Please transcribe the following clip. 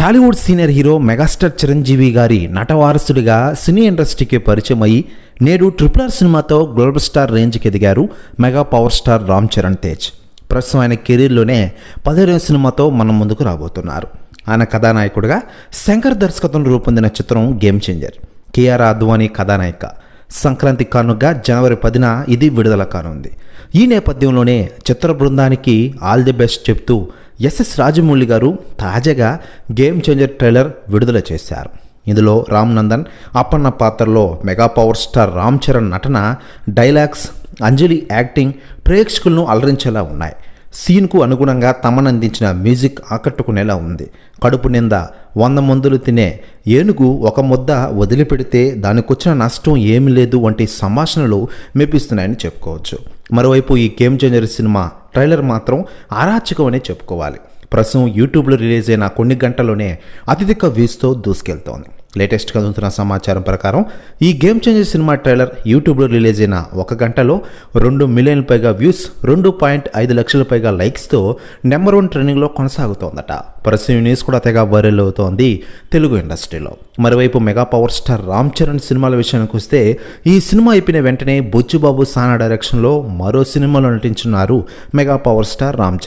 Tollywood senior hero megastar Chiranjeevi గారి నటవారసుడిగా cine ఇండస్ట్రీకి పరిచయం అయ్యి నేడు ట్రిపుల్ ఆర్ సినిమాతో గ్లోబల్ స్టార్ రేంజ్కి ఎదిగారు mega power star Ram Charan Tej. ప్రస్తుతం ఆయన కెరీర్లోనే పదిహేను సినిమాతో మన ముందుకు రాబోతున్నారు. ఆయన కథానాయకుడిగా శంకర్ దర్శకత్వం రూపొందిన చిత్రం గేమ్ చేంజర్ కేఆర్ అద్వానీ కథానాయిక. సంక్రాంతి కానుగా జనవరి పదిన ఇది విడుదల కానుంది. ఈ నేపథ్యంలోనే చిత్ర బృందానికి ఆల్ ది బెస్ట్ చెప్తూ ఎస్ఎస్ రాజమౌళి గారు తాజాగా గేమ్ చేంజర్ ట్రైలర్ విడుదల చేశారు. ఇందులో రామ్ నందన్ అప్పన్న పాత్రలో mega power star Ram Charan నటన డైలాగ్స్ అంజలి యాక్టింగ్ ప్రేక్షకులను అలరించేలా ఉన్నాయి. సీన్కు అనుగుణంగా తమనందించిన మ్యూజిక్ ఆకట్టుకునేలా ఉంది. కడుపు నింద వంద మందులు తినే ఏనుగు ఒక ముద్ద వదిలిపెడితే దానికొచ్చిన నష్టం ఏమీ లేదు వంటి సంభాషణలు మెప్పిస్తున్నాయని చెప్పుకోవచ్చు. మరోవైపు ఈ గేమ్ చేంజర్ సినిమా ట్రైలర్ మాత్రం అరాచకం చెప్పుకోవాలి. ప్రస్తుతం యూట్యూబ్లో రిలీజ్ అయిన కొన్ని గంటల్లోనే అత్యధిక వ్యూస్తో దూసుకెళ్తోంది. లేటెస్ట్గా అందుతున్న సమాచారం ప్రకారం ఈ గేమ్ చేంజర్ సినిమా ట్రైలర్ యూట్యూబ్లో రిలీజ్ అయిన ఒక గంటలో రెండు మిలియన్ల పైగా వ్యూస్ రెండు పాయింట్ ఐదు లక్షల పైగా లైక్స్తో నెంబర్ వన్ ట్రెండింగ్లో కొనసాగుతోందట. ప్రస్తుతం న్యూస్ కూడా తెగ వైరల్ అవుతోంది తెలుగు ఇండస్ట్రీలో. మరోవైపు mega power star Ram Charan సినిమాల విషయానికి వస్తే ఈ సినిమా అయిపోయిన వెంటనే బొచ్చుబాబు సానా డైరెక్షన్లో మరో సినిమాలో నటించున్నారు mega power star Ram Charan.